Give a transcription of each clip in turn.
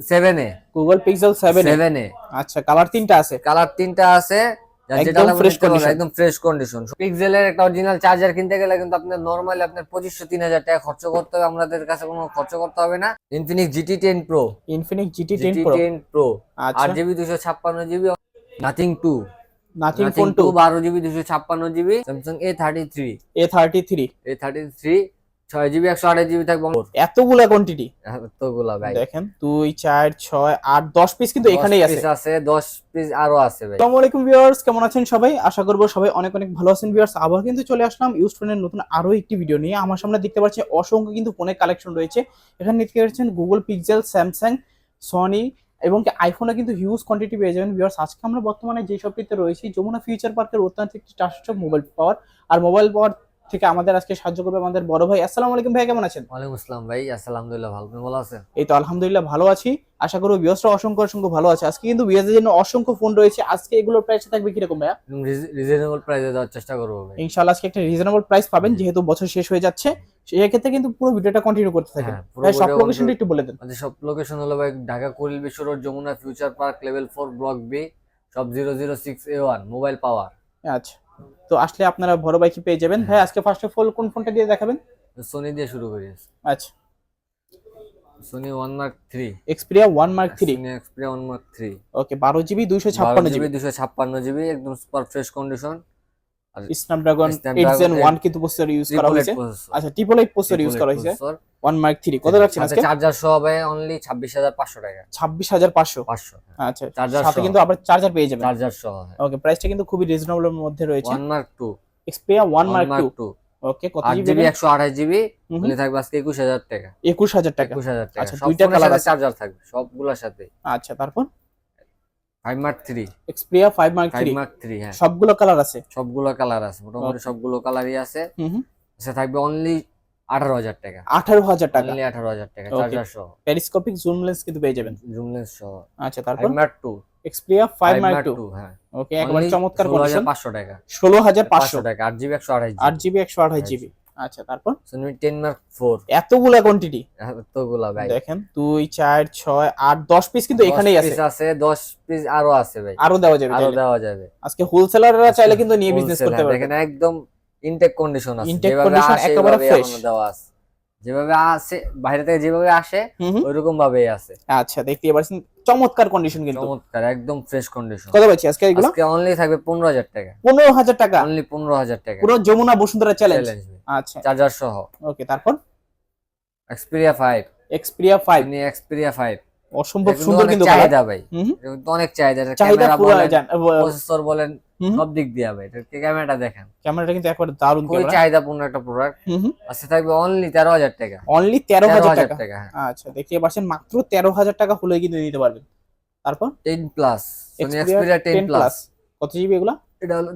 Seven A. Google Pixel seven seven A. আচ্ছা colour তিনটা আছে? কালার তিনটা আছে। একদম পারবেন, condition। একদম ফ্রেশ কন্ডিশন পিক্সেলের একটা অরিজিনাল চার্জার কিনতে গেলে কিন্তু আপনার নরমালি আপনার পঁচিশশো তিন হাজার টাকা খরচ করতে হবে। আমাদের কাছে কোনো খরচ করতে হবে না। Infinix GT ten pro Infinix GT ten ten pro আট জিবি দুশো ছাপ্পান্ন GB nothing two nothing phone two বারো জিবি দুশো ছাপ্পান্ন GB Samsung A thirty three A thirty three A thirty three ছয় জিবি একশো আঠাশ জিবি থাকবে। এতগুলা কোয়ান্টিটি এতগুলা ভাই। দেখেন দুই চার ছয় আট দশ পিস কিন্তু এখানেই আছে। আছে দশ পিস আরও আছে ভাই। আসসালামু আলাইকুম ভিউয়ার্স কেমন আছেন সবাই? আশা করব সবাই অনেক অনেক ভালো আছেন ভিউয়ার্স আবার কিন্তু চলে আসলাম ইউজ ফোনের নতুন আরও একটি ভিডিও নিয়ে। আমার সামনে দেখতে পাচ্ছি অসংখ্য কিন্তু ফোনের কালেকশন রয়েছে। এখানে দেখতে পাচ্ছেন গুগল পিক্সেল স্যামসাং সনি এবং আইফোনে কিন্তু হিউজ কোয়ান্টিটি পেয়ে যাবেন ভিউয়ার্স আজকে আমরা বর্তমানে যে শপটিতে রয়েছি যমুনা ফিউচার পার্কের অত্যন্ত একটি ট্রাস্টেড মোবাইল পাওয়ার আর মোবাইল পাওয়ার থেকে আমাদের আজকে সাহায্য করবে আমাদের বড় ভাই। আসসালামু আলাইকুম ভাই কেমন আছেন? ওয়ালাইকুম আসসালাম ভাই আলহামদুলিল্লাহ ভালো। আপনি ভালো আছেন? এই তো আলহামদুলিল্লাহ ভালো আছি। আশা করব বিয়সরা অসংখ্য অসংখ্য ভালো আছে। আজকে কিন্তু বিয়াসের জন্য অসংখ্য ফোন রয়েছে। আজকে এগুলোর প্রাইস থাকবে কীরকম ভাইয়া? রিজনেবল প্রাইসে দেওয়ার চেষ্টা করব ভাই। ইনশাআল্লাহ আজকে একটা রিজনেবল প্রাইস পাবেন যেহেতু বছর শেষ হয়ে যাচ্ছে। সেই ক্ষেত্রে কিন্তু পুরো ভিডিওটা কন্টিনিউ করতে থাকেন। হ্যাঁ, ভাই সব লোকেশনটা একটু বলে দেন। সব লোকেশন হলো ভাই Dhaka Kuril Bishwa road Jamuna future park level four block B সব zero zero six A one mobile power আচ্ছা। তো আসলে আপনারা বড় বাইকই পেয়ে যাবেন। ভাই আজকে ফার্স্ট অফ অল কোন ফোনটা দিয়ে দেখাবেন? সোনি দিয়ে শুরু করি। আচ্ছা। Sony 1 mark 3 Xperia 1 mark 3 Sony Xperia 1 mark 3 okay বারো জিবি দুইশো ছাপ্পান্ন জিবি জিবি দুশো ছাপ্পান্ন জিবি একদম super fresh condition Snapdragon eight Snapdragon gen one 8 কিন্তু প্রসেসর ইউজ করা হয়েছে। আচ্ছা ট্রিপল এইট প্রসেসর ইউজ করা হয়েছে। ওয়ান মার্ক থ্রি কত রাখছেন আজকে? চার্জার সহ ভাই অনলি ছাব্বিশ হাজার পাঁচশো টাকা। ছাব্বিশ হাজার পাঁচশো? পাঁচশো আচ্ছা Charger সাথে কিন্তু আবার চার্জার পেয়ে যাবেন। চার্জার সহ ওকে প্রাইসটা কিন্তু খুবই রিজনেবল এর মধ্যে রয়েছে। One mark two Xperia one one mark mark two two okay কত জিবি জিবি একশো আঠাশ জিবি হুম। অনলি থাকবে আজকে একুশ হাজার টাকা। একুশ হাজার টাকা। একুশ হাজার টাকা। আচ্ছা, দুইটা আছে। চার্জার থাকবে সবগুলোর সাথে। আচ্ছা তারপর? 5 মার্ক 3 এক্সপ্রিয়া 5 মার্ক 3 5 মার্ক 3 হ্যাঁ। সবগুলো কালার আছে? সবগুলো কালার আছে মোটামুটি সবগুলো কালারই আছে। হুম হুম। সে থাকবে অনলি 18000 টাকা। 18000 টাকা। অনলি 18000 টাকা চার্জার সহ। পেরিস্কোপিক জুম লেন্স কিন্তু পেয়ে যাবেন। জুম লেন্স সহ। আচ্ছা তারপর? 5 মার্ক 2 এক্সপ্রিয়া 5 মার্ক 2 হ্যাঁ। ওকে একবার চমৎকার কন্ডিশন 16500 টাকা। 16500 টাকা 8GB 128GB 8GB 128GB আচ্ছা তারপর? টেন মার্ক ফোর এতগুলা কোয়ান্টিটি এতগুলা ভাই। দেখেন দুই চার ছয় আট দশ পিস কিন্তু এখানেই আছে। পিস আছে দশ পিস আরও আছে ভাই। আরও দেওয়া যাবে আরও দেওয়া যাবে। আজকে হোলসেলাররা চাইলে কিন্তু নিয়ে বিজনেস করতে পারে পারবে। দেখেন একদম ইনটেক কন্ডিশন আছে। ইনটেক কন্ডিশন একেবারে ফ্রেশ দেওয়া আছে। যেভাবে আসে বাইরে থেকে যেভাবে আসে। ওইরকম ভাবেই আছে। আচ্ছা দেখতে পাচ্ছেন চমৎকার কন্ডিশন কিন্তু। চমৎকার একদম ফ্রেশ কন্ডিশন কত পাচ্ছি আজকে এগুলো? আজকে অনলি থাকবে পনেরো হাজার টাকা। পনেরো হাজার টাকা? অনলি পনেরো হাজার টাকা। পুরো যমুনা বসুন্ধরা চ্যালেঞ্জ আচ্ছা। চার্জার সহ। ওকে তারপর? এক্সপিরিয়া ফাইভ এক্সপেরিয়া ফাইভ নি এক্সপেরিয়া ফাইভ অসম্ভব সুন্দর কিন্তু চাহিদা ভাই। অনেক চাহিদা চাহিদা ক্যামেরা বলেন প্রসেসর বলেন সব দিক দিয়ে ভাই ক্যামেরাটা দেখেন? ক্যামেরাটা কিন্তু একবার দারুণ ক্যামেরা। চাহিদাপূর্ণ একটা প্রোডাক্ট হুম থাকবে অনলি তেরো হাজার টাকা। অনলি তেরো তেরো হাজার হাজার টাকা। টাকা হ্যাঁ। আচ্ছা দেখতে পাচ্ছেন মাত্র তেরো হাজার টাকা হলে কিন্তু নিতে পারবেন। তারপর? Ten plus Sony Xperia ten 10 plus কত জিবি এগুলা? এটা হলো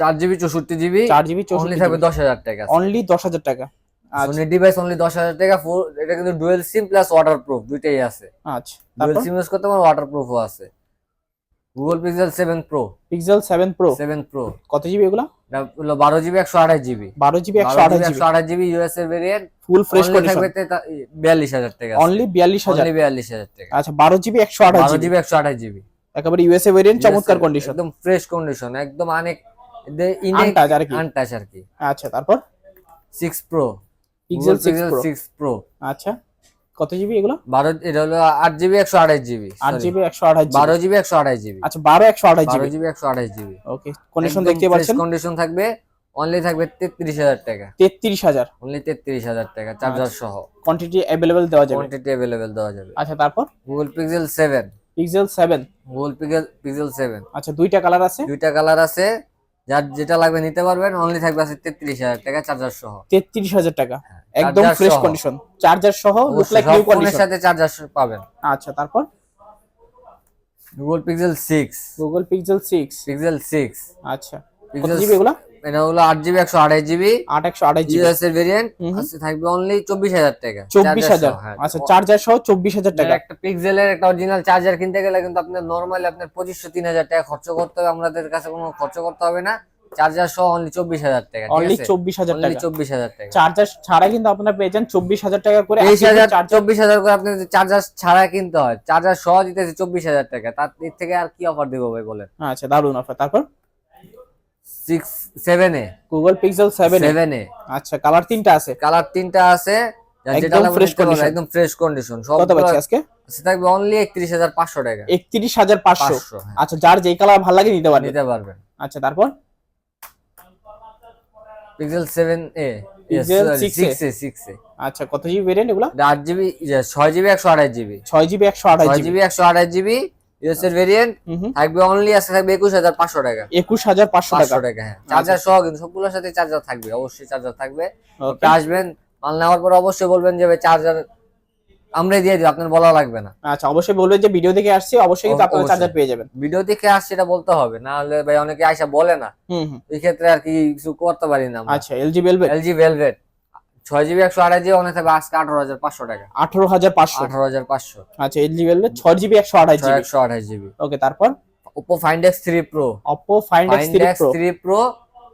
চার জিবি চৌষট্টি জিবি চার জিবি অনলি চৌষট্টি থাকবে দশ হাজার টাকা। অনলি দশ হাজার টাকা। আচ্ছা সোনি ডিভাইস অনলি দশ হাজার টাকা ফুল এটা কিন্তু dual SIM plus waterproof দুইটাই আছে। আচ্ছা ডুয়েল সিম ইউজ করতে পারো ওয়াটার প্রুফও আছে। Google Pixel seven pro Pixel seven pro seven pro কত জিবি এগুলা? হলো বারো জিবি একশো আঠাশ জিবি বারো জিবি একশো বারো আঠাশ জিবি জিবি একশো আঠাশ জিবি ইউএস এর ভেরিয়েন্ট ফুল ফ্রেশ কন্ডিশন থাকবে তেতা- বিয়াল্লিশ হাজার টাকা অনলি বিয়াল্লিশ হাজার? অনলি বিয়াল্লিশ হাজার টাকা। আচ্ছা বারো জিবি একশো আঠাশ বারো জিবি জিবি একশো আঠাশ জিবি একেবারে ইউএসএ ভেরিয়েন্ট চমৎকার কন্ডিশন একদম ফ্রেশ কন্ডিশন একদম অনেক আনটাচ আর কি? আনটাচ আর কি। আচ্ছা তারপর? Six pro Pixel six pro six pro আচ্ছা কত জিবি এগুলো? বারো এটা হলো আট জিবি একশো আঠাশ জিবি আট জিবি একশো আঠাশ জিবি বারো জিবি একশো আঠাশ জিবি আচ্ছা বারো একশো আঠাশ বারো জিবি জিবি একশো আঠাশ জিবি ওকে কন্ডিশন দেখতে পাচ্ছেন? কন্ডিশন থাকবে অনলি থাকবে তেত্রিশ হাজার টাকা। তেত্রিশ হাজার। অনলি তেত্রিশ হাজার টাকা চার্জার আচ্ছা। সহ। কোয়ান্টিটি অ্যাভেলেবেল দেওয়া যাবে। কোয়ান্টিটি অ্যাভেলেবেল দেওয়া যাবে। আচ্ছা তারপর? Google Pixel seven Pixel seven Google Pixel Pixel seven আচ্ছা দুইটা কালার আছে? দুইটা কালার আছে যার যেটা লাগবে নিতে পারবেন অনলি থাকবে আছে তেত্রিশ হাজার টাকা চার্জার সহ। তেত্রিশ হাজার টাকা। একদম ফ্রেশ কন্ডিশন চার্জার সহ লুক লাইক নিউ কন্ডিশন সাথে চার্জার পাবেন। আচ্ছা তারপর? Google Pixel 6 Google Pixel 6 Pixel 6 আচ্ছা। কত পিক্সেল এগুলা? এটা হলো আট জিবি একশো আঠাশ জিবি। আট একশো আঠাশ জিবি। এর ভেরিয়েন্ট। আছে থাকবে অনলি চব্বিশ হাজার টাকা। চব্বিশ হাজার। হ্যাঁ। আচ্ছা চার্জার সহ চব্বিশ হাজার টাকা। একটা পিক্সেলের একটা অরিজিনাল চার্জার কিনতে গেলে কিন্তু আপনার নরমালি আপনার পঁচিশশো তিন হাজার টাকা খরচ করতে হবে। আমাদের কাছে কোনো খরচ করতে হবে না। চার্জার সহ অনলি চব্বিশ হাজার টাকা অনলি চব্বিশ হাজার টাকা। চব্বিশ হাজার টাকা। চার্জার ছাড়া কিন্তু আপনারা পেয়ে যান চব্বিশ হাজার টাকা করে তেইশ হাজার চব্বিশ হাজার করে আপনি চার্জার ছাড়া কিনতে হয় চার্জার সহ দিতেছে চব্বিশ হাজার টাকা। তার থেকে আর কি অফার দিব ভাই বলেন? আচ্ছা দারুণ অফার তারপর? Six seven Google Pixel seven আচ্ছা কালার তিনটা আছে? কালার তিনটা আছে। যেটা। একদম ফ্রেশ কন্ডিশন সব কত পাচ্ছি আজকে? থাকবে অনলি টাকা। হ্যাঁ, আচ্ছা যার যেই কালার ভালো লাগে নিতে পারবেন নিতে পারবেন। আচ্ছা তারপর? Pixel seven A. Pixel 6a six A. Six A আচ্ছা কত জিবি ভেরিয়েন্ট এগুলা? জিবি ছয় জিবি একশো আঠাশ জিবি ছয় জিবি জিবি জিবি একশো আঠাশ জিবি ইউএস এর ভেরিয়েন্ট। থাকবে অনলি আজকে থাকবে একুশ হাজার পাঁচশো টাকা। একুশ হাজার পাঁচশো টাকা। হ্যাঁ। চার্জার সহ কিন্তু সবগুলোর সাথে চার্জার থাকবে অবশ্যই চার্জার থাকবে। আসবেন মাল নেওয়ার পর অবশ্যই বলবেন যে চার্জার আমরাই দিয়ে দিব আপনার বলা লাগবে না। আচ্ছা অবশ্যই বলবেন যে ভিডিও দেখে আসছি অবশ্যই কিন্তু আপনারা চার্জার পেয়ে যাবেন। ভিডিও দেখে আসছে এটা বলতে হবে না হলে ভাই অনেকে আইসা বলে না। হুম এই ক্ষেত্রে আর কি কিছু করতে পারি না আচ্ছা এলজি বেলভেট এলজি ভেলভেট ছয় জিবি একশো আঠাশ জিবি অনেক থাকবে আজকে আঠারো হাজার পাঁচশো টাকা। আঠারো হাজার পাঁচশো। আঠারো হাজার পাঁচশো। আচ্ছা এলজি বেলভেট ছয় জিবি একশো আঠাশ জিবি একশো আঠাশ জিবি ওকে তারপর? Oppo find X three pro Oppo find X three pro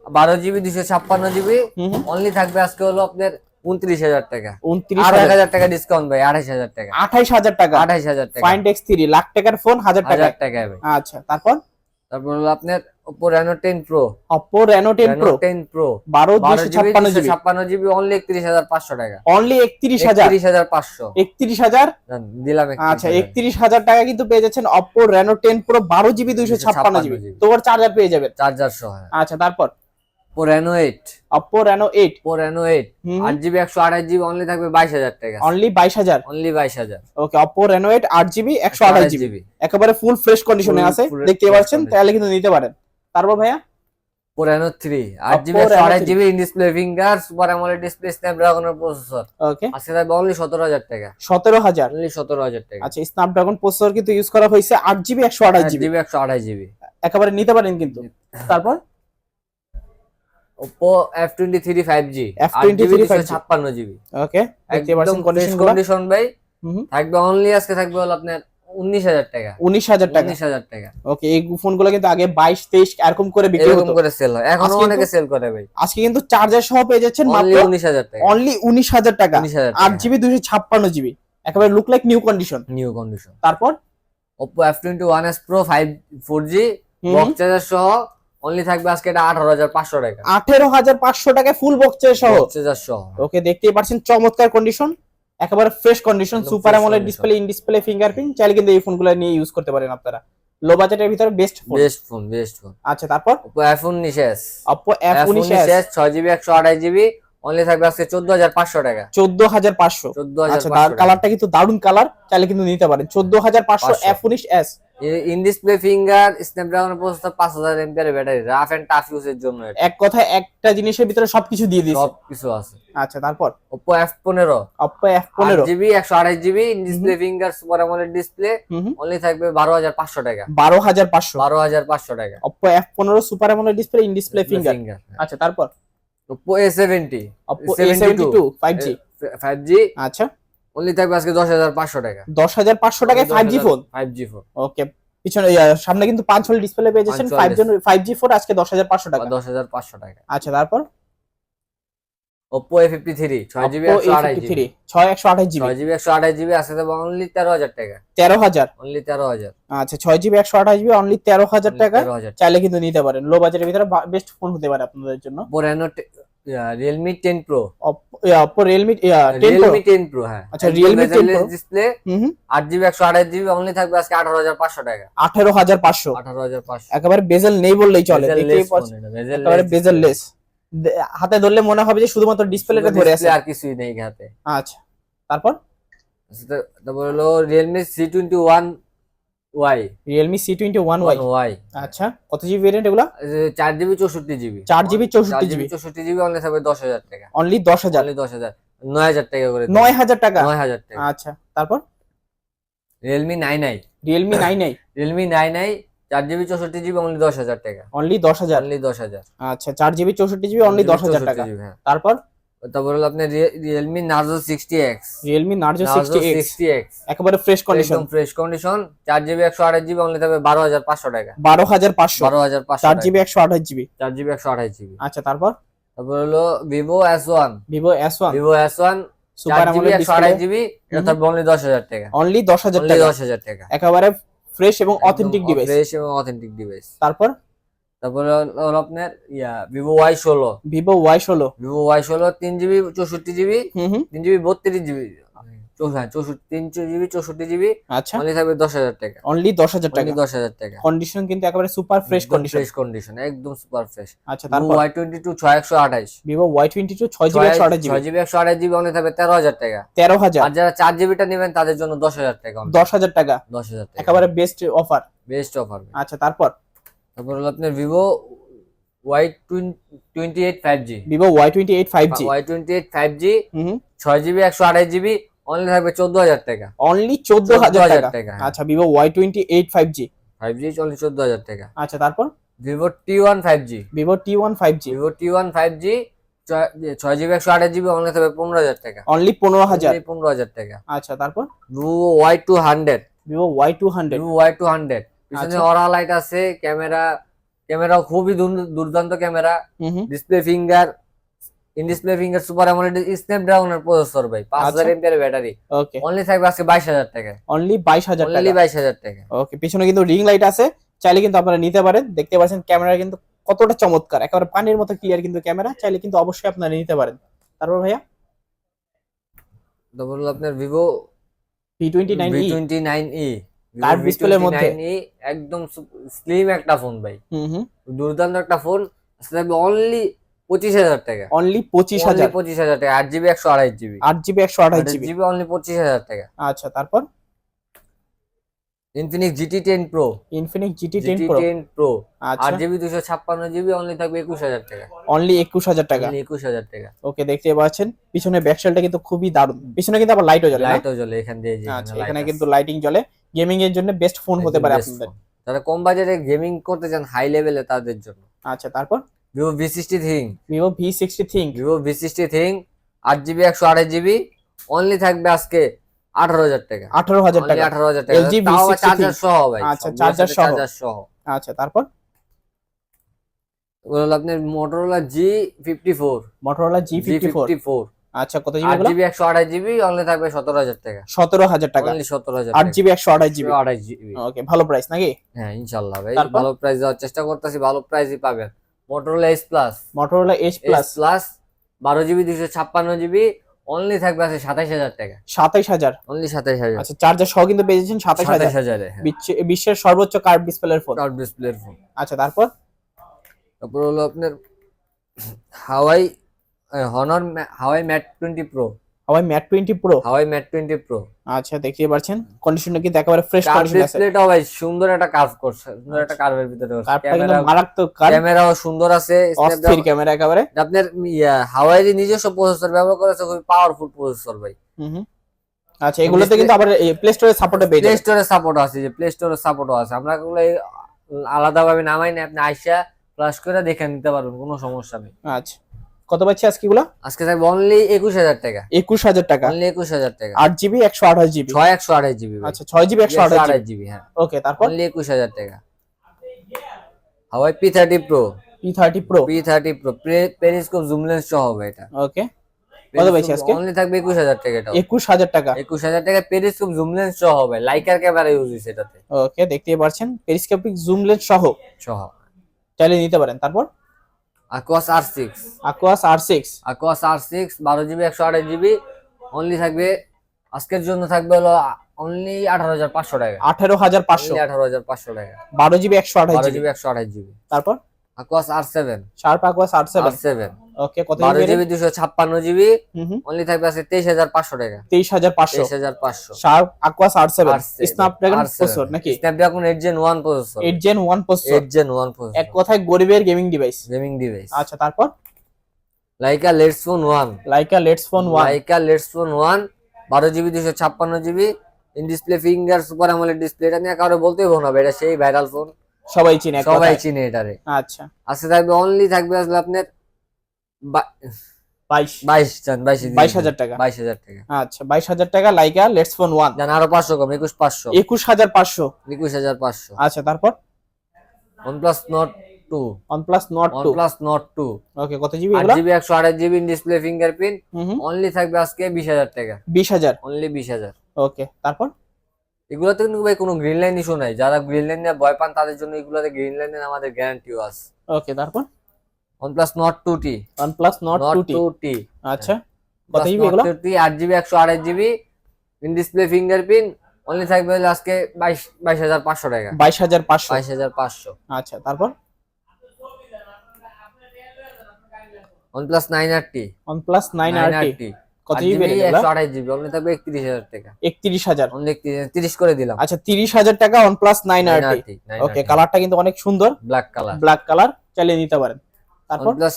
বারো জিবি দুশো ছাপ্পান্ন জিবি অনলি থাকবে আজকে হলো আপনার উনত্রিশ হাজার টাকা। উনত্রিশ হাজার। টাকা ডিসকাউন্ট ভাই আঠাইশ হাজার টাকা। আঠাইশ হাজার টাকা। আঠাইশ হাজার টাকা। ফাইন্ড এক্স থ্রি লাখ টাকার ফোন হাজার টাকা হাজার টাকা আচ্ছা তারপর? তারপর হলো আপনার টেন প্রো টেন প্রো বারো বারো দুশো জিবি ছাপ্পান্ন ছাপ্পান্ন জিবি অনলি একত্রিশ হাজার পাঁচশো টাকা। পাঁচশো। একত্রিশ হাজার? জান, দিলাম আচ্ছা একত্রিশ হাজার টাকা কিন্তু পেয়ে যাচ্ছেন অপো রেনো টেন প্রো বারো জিবি দুইশো ছাপ্পান্ন জিবি 256 তোমার চার্জার পেয়ে যাবেন। চার্জার সহ আচ্ছা তারপর? Oppo Reno eight Oppo Reno eight আট জিবি একশো আঠাশ জিবি অনলি থাকবে বাইশ হাজার টাকা। অনলি বাইশ হাজার? অনলি বাইশ হাজার। ওকে অপো রেনো এইট আট জিবি একশো আঠাশ জিবি একেবারে ফুল ফ্রেশ কন্ডিশনে আছে। দেখতে পাচ্ছেন? তাহলে কিন্তু নিতে পারেন। তারপর ভাইয়া? ওপো রেনো থ্রি আট GB 3 GB display finger super AMOLED display স্ন্যাপড্রাগনের processor okay আজকে থাকবে অনলি সতেরো হাজার টাকা। সতেরো হাজার? সতেরো হাজার টাকা। আচ্ছা স্ন্যাপড্রাগন প্রসেসর কিন্তু ইউজ করা হয়েছে আট জিবি একশো আঠাশ জিবি একশো আঠাশ জিবি একেবারে নিতে পারেন কিন্তু। তারপর? Oppo F twenty three five G F23 5G ছাপ্পান্ন জিবি ওকে পাচ্ছেন কন্ডিশন ভাই। থাকবে অনলি আজকে থাকবে হলো আপনার উনিশ হাজার টাকা। উনিশ হাজার টাকা? উনিশ হাজার টাকা। ওকে এই ফোনগুলো কিন্তু আগে বাইশ তেইশ এরকম করে বিক্রি হতো। করে সেল হয়। এখনও অনেকে কিন্তু- সেল করে ভাই। আজকে কিন্তু চার্জার সহ পেয়ে যাচ্ছেন অনলি মাত্র উনিশ হাজার টাকা। অনলি উনিশ হাজার টাকা। আট জিবি ছাপ্পান্ন জিবি একেবারে look like new condition new condition তারপর। বক্স চার্জার সহ অনলি থাকবে আজকে এটা আঠারো হাজার পাঁচশো টাকা। টাকায় ফুল বক্স সহ। চার্জার সহ। ওকে দেখতেই পাচ্ছেন চমৎকার কন্ডিশন একেবারে fresh condition super AMOLED display in display fingerprint চাইলে কিন্তু এই ফোনগুলো নিয়ে ইউজ করতে পারেন আপনারা। লো বাজেটের ভিতরে best phone best phone best phone আচ্ছা তারপর? Oppo F19s Oppo F19s 6GB 128GB only থাকবে আজকে চোদ্দ হাজার পাঁচশো টাকা। চোদ্দ হাজার পাঁচশো। চোদ্দ হাজার আচ্ছা পাঁচশো কালারটা কিন্তু দারুণ কালার চাইলে কিন্তু নিতে পারেন। চোদ্দ হাজার পাঁচশো 500 এফ উনিশ S in display finger Snapdragon processor পাঁচ হাজার এমপিআর ব্যাটারি রাফ এন্ড টাফ ইউজের জন্য এক কথায় একটা জিনিসের ভিতরে সবকিছু দিয়ে দিয়েছে। সব কিছু আছে। আচ্ছা তারপর? ওপো এফ পনেরো। জিবি একশো আঠাশ GB in display finger super AMOLED display only থাকবে বারো হাজার পাঁচশো টাকা। বারো হাজার পাঁচশো। বারো হাজার পাঁচশো টাকা। অপো এফ পনেরো super AMOLED display in display finger আচ্ছা তারপর? Oppo A seventy Oppo A seventy two five G five G আচ্ছা। অনলি থাকবে আজকে দশ হাজার পাঁচশো টাকা। দশ হাজার পাঁচশো টাকায় five G phone five G phone okay পিছনে সামনে কিন্তু পাঁচ হল ডিসপ্লে পেয়ে যাচ্ছেন 5 ফাইভ জন ফাইভ জি ফোর আজকে দশ হাজার পাঁচশো টাকা। দশ হাজার পাঁচশো টাকা। আচ্ছা তারপর ওপো এ ফিফটি থ্রি ছয় জিবি Oppo একশো আঠাশ A53 জিবি ছয় একশো আঠাশ জিবি ছয় জিবি একশো আঠাশ জিবি আজকে দেবো অনলি তেরো হাজার টাকা। তেরো হাজার? অনলি তেরো হাজার। আচ্ছা ছয় জিবি একশো আঠাশ জিবি অনলি তেরো হাজার টাকা? চাইলে কিন্তু নিতে পারেন। লো বাজেটের ভিতরে বেস্ট ফোন হতে পারে আপনাদের জন্য। Reno Realme ten Pro Oppo Realme Pro Realme ten Pro হ্যাঁ আচ্ছা, Realme 10 Pro। ডিসপ্লে হুম আট জিবি একশো আঠাশ জিবি অনলি থাকবে আজকে আঠারো হাজার পাঁচশো টাকা। আঠারো হাজার পাঁচশো। আঠারো হাজার পাঁচশো। একেবারে বেজেল নেই বললেই চলে। দেখতেই পাচ্ছেন একেবারে বেজেল লেস হাতে ধরলে মনে হবে যে শুধুমাত্র ডিসপ্লেটা ধরে আছে। আর কিছুই নেই হাতে। আচ্ছা তারপর? তারপর হলো Realme C twenty one Y Y আচ্ছা কত জিবি ভেরিয়েন্ট এগুলা? চার জিবি চৌষট্টি জিবি চার জিবি চার চৌষট্টি জিবি জিবি চৌষট্টি জিবি অনলি দশ হাজার টাকা। অনলি দশ হাজার। অনলি দশ হাজার। নয় হাজার টাকা করে দিন। নয় হাজার টাকা? নয় হাজার টাকা। আচ্ছা তারপর? Realme nine i Realme nine i চার জিবি চৌষট্টি জিবি অনলি দশ হাজার টাকা। অনলি দশ হাজার? অনলি দশ হাজার। আচ্ছা চার জিবি চৌষট্টি জিবি অনলি দশ হাজার টাকা। হ্যাঁ। তারপর? তারপর হলো আপনার Realme Narzo sixty X Realme Narzo sixty X একেবারে ফ্রেশ কন্ডিশন একদম ফ্রেশ কন্ডিশন চার জিবি একশো আঠাশ জিবি অনলি থাকবে বারো হাজার পাঁচশো টাকা। বারো হাজার পাঁচশো। বারো হাজার পাঁচশো চার জিবি একশো আঠাশ জিবি। চার জিবি একশো আঠাশ জিবি। আচ্ছা তারপর? তারপর হলো Vivo S one Vivo S one Vivo S one super GB একশো আঠাশ জিবি অনলি দশ হাজার টাকা। অনলি দশ হাজার টাকা। দশ হাজার টাকা। একেবারে ফ্রেশ এবং অথেন্টিক ডিভাইস ফ্রেশ এবং অথেন্টিক ডিভাইস তারপর? তারপরে হলো আপনার ইয়া ভিভো ওয়াই ষোলো। ভিভো ওয়াই ষোলো। ভিভো ওয়াই ষোলো তিন জিবি চৌষট্টি জিবি তিন জিবি বত্রিশ জিবি চৌষট্টি জিবি চৌষট্টি জিবি আচ্ছা। অনলি থাকবে দশ হাজার টাকা। অনলি দশ হাজার টাকা। দশ হাজার টাকা। কন্ডিশন কিন্তু একেবারে super fresh condition fresh condition একদম সুপার ফ্রেশ আচ্ছা তারপর? ওয়াই টোয়েন্টি টু ছয় একশো আঠাশ। ভিভো ওয়াই টোয়েন্টি টু ছয় জিবি একশো আঠাশ জিবি। ছয় জিবি একশো আঠাশ জিবি অনলি থাকবে তেরো হাজার টাকা। তেরো হাজার। আর যারা চার জিবিটা নেবেন তাদের জন্য দশ হাজার টাকা দশ হাজার টাকা। দশ হাজার টাকা। একেবারে বেস্ট অফার বেস্ট অফার আচ্ছা তারপর? তারপর হলো আপনার Vivo Y twenty eight five G Vivo Y twenty eight five G Y twenty eight five G হুম। ছয় জিবি একশো আঠাশ জিবি অনলি থাকবে চোদ্দ হাজার টাকা অনলি চোদ্দ হাজার টাকা আচ্ছা Vivo Y twenty eight five G five G only চোদ্দ হাজার টাকা। আচ্ছা তারপর? Vivo T one five G Vivo T one five G Vivo T one five G ছয় জিবি একশো আঠাশ জিবি অনলি থাকবে পনেরো হাজার টাকা। অনলি পনেরো হাজার পনেরো হাজার টাকা। আচ্ছা তারপর? Vivo Y two hundred Vivo Y two hundred Vivo Y two hundred পিছনে আচ্ছা। অরা লাইট আছে ক্যামেরা ক্যামেরা খুবই দুর্দান্ত camera. Display finger in display finger super AMOLED স্ন্যাপড্রাগনের processor ভাই পাঁচ হাজার আচ্ছা। ব্যাটারি। ওকে অনলি থাকবে আজকে বাইশ হাজার টাকা। অনলি বাইশ হাজার অনলি টাকা। বাইশ হাজার টাকা। ওকে পিছনে কিন্তু রিং লাইট আছে। চাইলে কিন্তু আপনারা নিতে পারেন। দেখতে পাচ্ছেন ক্যামেরা কিন্তু কতটা চমৎকার। একেবারে পানির মতো ক্লিয়ার কিন্তু ক্যামেরা। চাইলে কিন্তু অবশ্যই আপনারা নিতে পারেন। তারপর ভাইয়া? তারপর আপনার Vivo V twenty nine V E twenty nine E Curved display মধ্যে। একদম স্লিম একটা ফোন ভাই। হুম হুম। দুর্দান্ত একটা ফোন অনলি পঁচিশ হাজার টাকা। অনলি পঁচিশ হাজার। পঁচিশ হাজার টাকা। আট জিবি একশো আড়াই জিবি আট জিবি একশো আঠাশ জিবি জিবি অনলি পঁচিশ হাজার টাকা। আচ্ছা তারপর? Infinix GT ten Pro Infinix GT ten Pro ten Pro আট জিবি দুশো ছাপ্পান্ন জিবি অনলি থাকবে একুশ হাজার টাকা। অনলি একুশ হাজার টাকা। একুশ হাজার টাকা। ওকে দেখতে পাচ্ছেন। পিছনে ব্যাকশেলটা কিন্তু খুবই দারুণ। পিছনে কিন্তু আবার লাইটও জ্বলে লাইটও জ্বলে এখান দিয়ে আচ্ছা এখানে কিন্তু লাইটিং জ্বলে। গেমিং এর জন্য বেস্ট ফোন হতে পারে আপনাদের। যারা কম বাজেটে গেমিং করতে চান হাই লেভেলে তাদের জন্য। আচ্ছা তারপর? Vivo V sixty thing Vivo V sixty think Vivo V sixty thing আট জিবি একশো আঠাশ জিবি অনলি থাকবে আজকে আঠারো হাজার টাকা। আঠারো হাজার টাকা। আঠারো হাজার টাকা। তাও V60 চার্জার সহ ভাই আচ্ছা, সাথে সহ। charger সহ। আচ্ছা তারপর? ওগুলো হলো আপনার Motorola G fifty four Motorola G G fifty four আচ্ছা কত জিবি আট জিবি একশো আঠাশ জিবি অনলি থাকবে সতেরো হাজার টাকা। সতেরো হাজার টাকা। অনলি সতেরো হাজার আট জিবি একশো আঠাশ জিবি আঠাশ জিবি ওকে ভালো প্রাইস নাকি? হ্যাঁ ইনশাল্লাহ ভাই। ভালো প্রাইস দেওয়ার চেষ্টা করতেছি ভালো প্রাইসই পাবেন। Motorola S plus Motorola H plus plus বারো জিবি দুশো ছাপ্পান্ন জিবি অনলি থাকবে আছে সাতাইশ হাজার টাকা। সাতাইশ হাজার? অনলি সাতাইশ হাজার। আচ্ছা চার্জার সহ কিন্তু পেয়েছেন সাতাইশ হাজার। সাতাইশ হাজারে বিশ্বের সর্বোচ্চ কার্ভ ডিসপ্লের ফোন কার্ড ডিসপ্লের ফোন আচ্ছা তারপর? তারপর হলো আপনার Huawei Honor Huawei Mate twenty Pro Huawei Mate twenty Pro Huawei Mate twenty Pro আচ্ছা দেখতে পাচ্ছেন। কন্ডিশনটা কিন্তু একেবারে ফ্রেশ কন্ডিশন আছে। ডিসপ্লেটাও ভাই সুন্দর একটা কার্ভ করছে সুন্দর একটা কার্ভের ভিতরে কার্ভটা কিন্তু ক্যামেরা মারাত্মক ক্যামেরাও সুন্দর আছে অস্থির ক্যামেরা একেবারে। আপনার হাওয়াই নিজস্ব প্রসেসর ব্যবহার করেছে খুবই পাওয়ারফুল প্রসেসর ভাই। হুম। আচ্ছা এগুলোতে কিন্তু আবার প্লে স্টোরে সাপোর্টে পেয়ে প্লে স্টোরে সাপোর্ট আছে যে প্লে স্টোরে সাপোর্টও আছে। আমরা এগুলো আলাদা ভাবে নামাই না আপনি আইসা ফ্লাশ করে দেখে নিতে পারবেন কোনো সমস্যা নেই। আচ্ছা। কত পাচ্ছি আজকে এগুলো? আজকে থাকবে অনলি একুশ হাজার টাকা। একুশ হাজার টাকা। অনলি একুশ হাজার টাকা। আট জিবি একশো আঠাশ জিবি? ছয় একশো আঠাশ জিবি আচ্ছা ছয় জিবি একশো আঠাশ জিবি। হ্যাঁ। ওকে তারপর? অনলি একুশ হাজার টাকা। Huawei P thirty Pro P thirty Pro P thirty Pro periscope zoom lens সহ হবে এটা। ওকে কত পাইছি আজকে? অনলি থাকবে একুশ হাজার টাকা এটা একুশ হাজার টাকা। একুশ হাজার টাকা পেরিস্কোপ জুম লেন্স সহ হবে। লাইকার ক্যামেরা ইউজ হয়েছে এটাতে। ওকে দেখতেই পারছেন। পেরিস্কোপিক জুম লেন্স সহ সহ চাইলে নিতে পারেন। তারপর? Aquos R six Aquos R six Aquos R six বারো জিবি একশো আঠাশ জিবি। অনলি থাকবে আজকের জন্য থাকবে হলো অনলি আঠারো হাজার পাঁচশো টাকা। আঠারো হাজার পাঁচশো। আঠারো হাজার পাঁচশো টাকা। বারো জিবি একশো আঠাশ জিবি একশো আঠাশ জিবি। তারপর? Aquos R seven Sharp Aquos R seven seven okay কত বারো জিবি দুশো ছাপ্পান্ন জিবি অনলি থাকবে আছে তেইশ হাজার পাঁচশো টাকা। তেইশ হাজার পাঁচশো। তেইশ হাজার পাঁচশো। Sharp Aquos R seven Snapdragon processor নাকি? Snapdragon eight Gen one processor eight Gen one processor eight Gen one এক কথায় গরিবের গেমিং ডিভাইস গেমিং ডিভাইস আচ্ছা তারপর? Leica Leitz phone one Leica Leitz phone one Leica Leitz phone one বারো GB দুশো ছাপ্পান্ন GB in display finger super আমলের display এটা নিয়ে কারও বলতেই হব না এটা সেই ভাইরাল ফোন সবাই চিনে সবাই। চিনে এটারে। আচ্ছা। আজকে থাকবে অনলি থাকবে আসলে আপনার বাইশ। হাজার টাকা। বাইশ হাজার টাকা। আচ্ছা বাইশ হাজার টাকা লাইকা লেটস ফোন ওয়ান জান আরও পাঁচশো কম একুশ পাঁচশো। একুশ হাজার পাঁচশো। একুশ হাজার পাঁচশো। আচ্ছা তারপর? OnePlus Nord two OnePlus Nord two OnePlus Nord two okay কত জিবি এগুলো? জিবি একশো আঠাশ জিবি ডিসপ্লে ফিঙ্গারপ্রিন্ট অনলি থাকবে আজকে বিশ হাজার টাকা। বিশ হাজার। অনলি বিশ হাজার। ওকে তারপর? এগুলোতে কিন্তু ভাই কোনো গ্রিন লাইন ইস্যু নাই। যারা গ্রিন লাইন নিয়ে ভয় পান তাদের জন্য এগুলোতে গ্রিন লাইনের আমাদের গ্যারান্টিও আছে। ওকে তারপর? OnePlus Nord 2T OnePlus Nord 2T আচ্ছা। কত জিবি এগুলো? 8GB 128GB in display fingerprint only থাকবে আজকে 22 22500 টাকা। 22500 22500 আচ্ছা তারপর? OnePlus 9RT OnePlus 9RT কত জিবি জিবি অনলি থাকবে একত্রিশ হাজার টাকা। একত্রিশ হাজার। অনলি তিরিশ করে দিলাম। আচ্ছা তিরিশ হাজার টাকা ওয়ানপ্লাস নাইন আর টি ওকে কালারটা কিন্তু অনেক সুন্দর। ব্ল্যাক কালার ব্ল্যাক কালার চালিয়ে নিতে পারেন। তারপর? OnePlus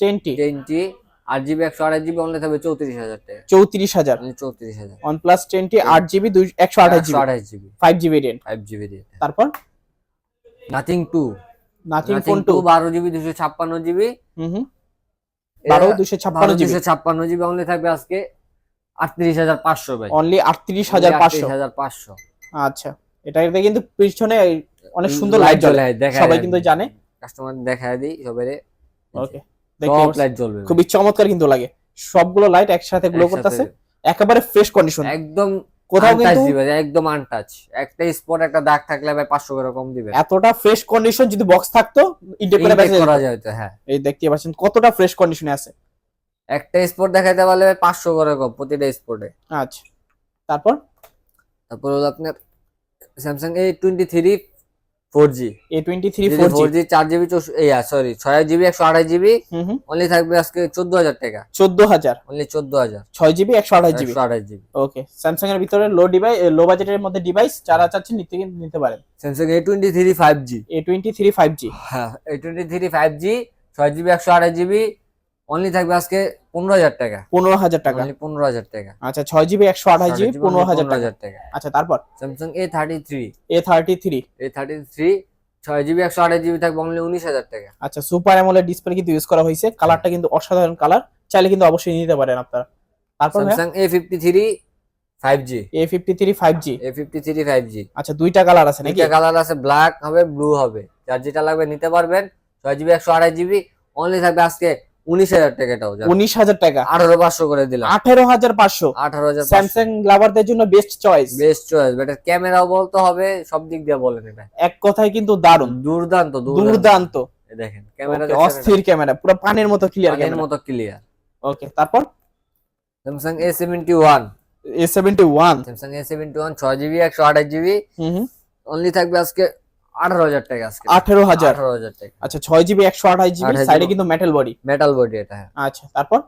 ten T ten T আট জিবি একশো আঠাশ জিবি অনলি থাকবে চৌত্রিশ হাজার টাকা। চৌত্রিশ হাজার। চৌত্রিশ হাজার। ওয়ানপ্লাস টেন টি আট জিবি দুই একশো আঠাশ জিবি আঠাশ GB five GB rate five GB দিয়ে তারপর? Nothing two Nothing phone two বারো জিবি দুশো ছাপ্পান্ন জিবি হুম হুম। বারো দুশো ছাপ্পান্ন জিবি। দুশো ছাপ্পান্ন জিবি অনলি থাকবে আজকে আটত্রিশ হাজার পাঁচশো ভাই। অনলি আটত্রিশ হাজার পাঁচশো। হাজার পাঁচশো। আচ্ছা এটাতে কিন্তু পিছনে অনেক সুন্দর লাইট জ্বলে। সবাই কিন্তু জানে। কাস্টমার দেখা দিই ওকে লাইট জ্বলবে খুবই চমৎকার কিন্তু লাগে। সবগুলো লাইট একসাথে গ্লো করতেছে। একেবারে ফ্রেশ কন্ডিশন একদম কোথাও কিন্তু দিবে একদম আনটাচ একটা স্পট একটা দাগ থাকলে ভাই পাঁচশো করে কম দিবে। এতটা ফ্রেশ কন্ডিশন যদি বক্স থাকতো ইন্টেক করে Intake করা যেত। হ্যাঁ। এই দেখতে পাচ্ছেন কতটা ফ্রেশ কন্ডিশনে আছে। একটা স্পট দেখাইতে পারলে ভাই পাঁচশো করে কম প্রতিটা স্পটে আচ্ছা। তারপর? তারপর হলো আপনার Samsung A twenty three 4G A23 4G 4GB এই সরি 6GB 128GB অনলি থাকবে আজকে 14000 টাকা। 14000 অনলি 14000 6GB 128GB 128GB ওকে স্যামসাং ভিতরে লো ডিভাইস লো বাজেটের মধ্যে ডিভাইস যারা চাচ্ছেন নিতে নিতে পারেন। Samsung A23 5G A23 5G হ্যাঁ A23 5G 6GB 128GB only থাকবে আজকে পনেরো হাজার টাকা। পনেরো হাজার টাকা। পনেরো হাজার টাকা। আচ্ছা ছয় জিবি একশো আঠাশ জিবি পনেরো হাজার টাকা। আচ্ছা তারপর? Samsung A thirty three A thirty three A thirty three ছয় জিবি একশো আঠাশ জিবি থাকবে অনলি উনিশ হাজার টাকা। আচ্ছা সুপার অ্যামোলেড ডিসপ্লে কিন্তু ইউজ করা হয়েছে। কালারটা কিন্তু অসাধারণ কালার চাইলে কিন্তু অবশ্যই নিতে পারেন আপনারা। তারপর Samsung A fifty three five G A fifty three five G A fifty three five G আচ্ছা দুইটা কালার আছে নাকি? কালার আছে ব্ল্যাক হবে ব্লু হবে। যার যেটা লাগবে নিতে পারবেন। ছয় জিবি একশো আঠাশ জিবি। অনলি থাকবে আজকে উনিশ হাজার টাকা এটাও উনিশ হাজার টাকা। আঠারো পাঁচশো করে দিলাম। আঠেরো হাজার পাঁচশো। আঠারো হাজার স্যামসাং লাভারদের জন্য best choice best choice better ক্যামেরাও বলতে হবে সব দিক দিয়ে বলেন এটা। এক কথায় কিন্তু দারুণ। দুর্দান্ত দুর্দান্ত। দেখেন ক্যামেরা অস্থির ক্যামেরা পুরো পানির মতো ক্লিয়ার মতো ক্লিয়ার ওকে তারপর? Samsung A seventy one A seventy one Samsung A seventy one ছয় জিবি একশো আঠাশ জিবি অনলি থাকবে আজকে আঠারো হাজার টাকা আজকে। আঠেরো হাজার? আঠারো হাজার টাকা। আচ্ছা ছয় জিবি একশো আঠাশ জিবি 28 সাইডে কিন্তু মেটাল বডি মেটাল বডি এটা হ্যাঁ। আচ্ছা তারপর?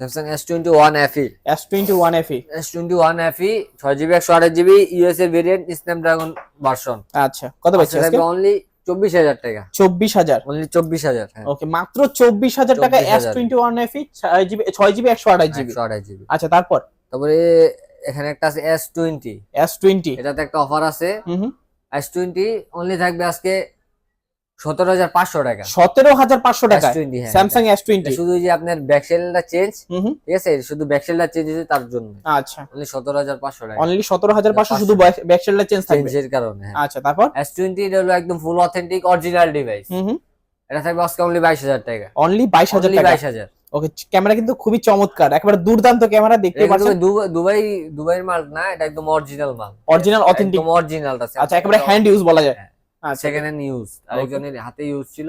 Samsung S twenty one FE S twenty one F S twenty one FE ছয় জিবি একশো আঠাশ জিবি ইউএস এর ভেরিয়েন্ট স্ন্যাপড্রাগন ভার্সন আচ্ছা কত পাচ্ছি অনলি চব্বিশ হাজার টাকা। চব্বিশ হাজার? অনলি চব্বিশ হাজার হ্যাঁ। ওকে মাত্র চব্বিশ হাজার টাকা এস টোয়েন্টি ওয়ান এফ ছয় জিবি ছয় জিবি একশো আঠাশ জিবি। আঠাশ জিবি। আচ্ছা তারপর? তারপরে এখানে একটা আছে এস টোয়েন্টি এস টোয়েন্টি এটাতে একটা অফার আছে। হুম হুম। এস টোয়েন্টি অনলি থাকবে আজকে সতেরো হাজার পাঁচশো টাকা। সতেরো হাজার পাঁচশো টাকা? S20 স্যামসাং এস টোয়েন্টি শুধু যে আপনার ব্যাকসেলটা চেঞ্জ ঠিক আছে? শুধু ব্যাকসেলটা চেঞ্জ হয়েছে তার জন্য। আচ্ছা। অনলি সতেরো হাজার পাঁচশো টাকা। অনলি সতেরো হাজার পাঁচশো শুধু ব্যাকশেলটা চেঞ্জ থাকবে? চেঞ্জের কারণে হ্যাঁ। আচ্ছা তারপর? এস টোয়েন্টি এটা হলো একদম ফুল অথেন্টিক অরিজিনাল ডিভাইস এটা থাকবে আজকে অনলি বাইশ হাজার টাকা। অনলি বাইশ হাজার বাইশ হাজার। ওকে ক্যামেরা কিন্তু খুবই চমৎকার। একেবারে দুর্দান্ত ক্যামেরা দেখতে পাচ্ছেন। দুবাই দুবাইয়ের মাল না এটা একদম অরিজিনাল মাল। অরিজিনাল অথেন্টিক একদম অরিজিনাল আছে। আচ্ছা একেবারে হ্যান্ড ইউজ বলা যায়। সেকেন্ড হ্যান্ড ইউজ আরেকজনের হাতে ইউজ ছিল